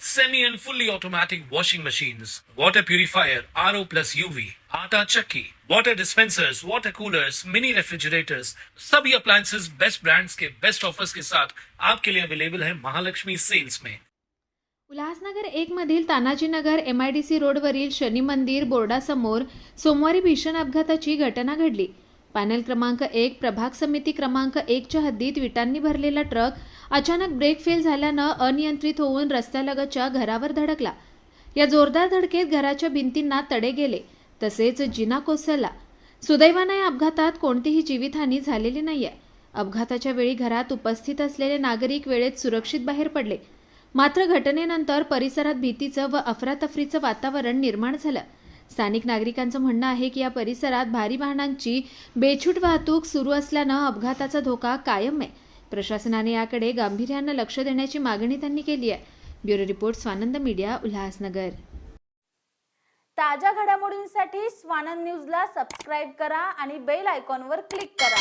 semi and fully automatic washing machines, water purifier, RO plus UV, आटा chakki, water dispensers, water coolers, mini refrigerators, सभी appliances best brands के best offers के साथ आपके लिए available है महालक्ष्मी सेल्स में उल्हासनगर एक मधील Tanajinagar M I D C रोडवरील शनी मंदिर बोर्डासमोर सोमवारी भीषण अपघाताची घटना घडली पॅनल क्रमांक एक प्रभाग समिती क्रमांक एकच्या हद्दीत विटांनी भरलेला ट्रक अचानक ब्रेक फेल झाल्यानं अनियंत्रित होऊन रस्त्यालगतच्या घरावर धडकला. या जोरदार धडकेत घराच्या भिंतींना तडे गेले तसेच जिना कोसळला. सुदैवानं या अपघातात कोणतीही जीवितहानी झालेली नाहीये. अपघाताच्या वेळी घरात उपस्थित असलेले नागरिक वेळेत सुरक्षित बाहेर पडले. मात्र घटनेनंतर परिसरात भीतीचं व अफरातफरीचं वातावरण निर्माण झालं. स्थानिक नागरिकांचं म्हणणं आहे की या परिसरात भारी वाहनांची बेछूट वाहतूक सुरू असल्यानं अपघाताचा धोका कायम आहे. प्रशासनाने याकडे गांभीर्यानं लक्ष देण्याची मागणी त्यांनी केली आहे. Bureau report Swanand media Ulhasnagar. ताज्या घडामोडींसाठी स्वानंद न्यूजला सबस्क्राईब करा आणि बेल आयकॉनवर क्लिक करा.